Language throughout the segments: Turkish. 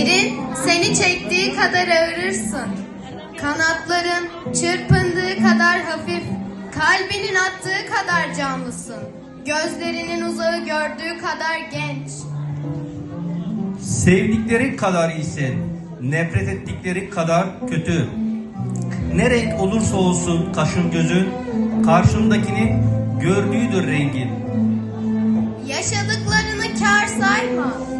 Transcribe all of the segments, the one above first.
Yerin seni çektiği kadar ağırırsın. Kanatların çırpındığı kadar hafif, kalbinin attığı kadar canlısın. Gözlerinin uzağı gördüğü kadar genç. Sevdikleri kadar iyisin, nefret ettikleri kadar kötü. Ne renk olursa olsun kaşın gözün, karşındakinin gördüğüdür rengin. Yaşadıklarını kar sayma.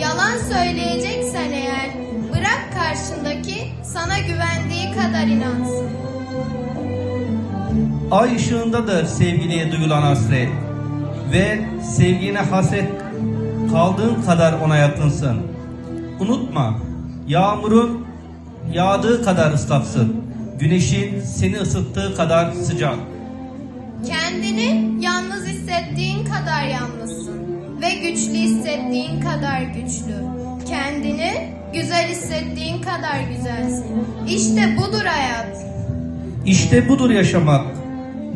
Yalan söyleyeceksen eğer bırak karşındaki sana güvendiği kadar inansın. Ay ışığındadır sevgiliye duyulan hasret ve sevgine hasret kaldığın kadar ona yakınsın. Unutma, yağmurun yağdığı kadar ıslaksın. Güneşin seni ısıttığı kadar sıcak. Kendini yalnız hissettiğin kadar yalnızsın ve güçlü hissettiğin kadar güçlü. Kendini güzel hissettiğin kadar güzelsin. İşte budur hayat. İşte budur yaşamak.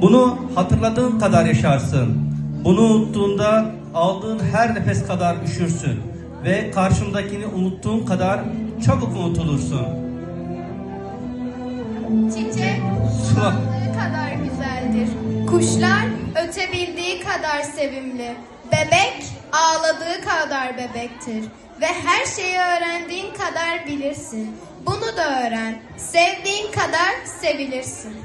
Bunu hatırladığın kadar yaşarsın. Bunu unuttuğunda aldığın her nefes kadar üşürsün. Ve karşındakini unuttuğun kadar çabuk unutulursun. Çiçek Su- sulandığı kadar güzeldir. Kuşlar ötebildiği kadar sevimli. Bebek kadar bebektir. Ve her şeyi öğrendiğin kadar bilirsin. Bunu da öğren. Sevdiğin kadar sevilirsin.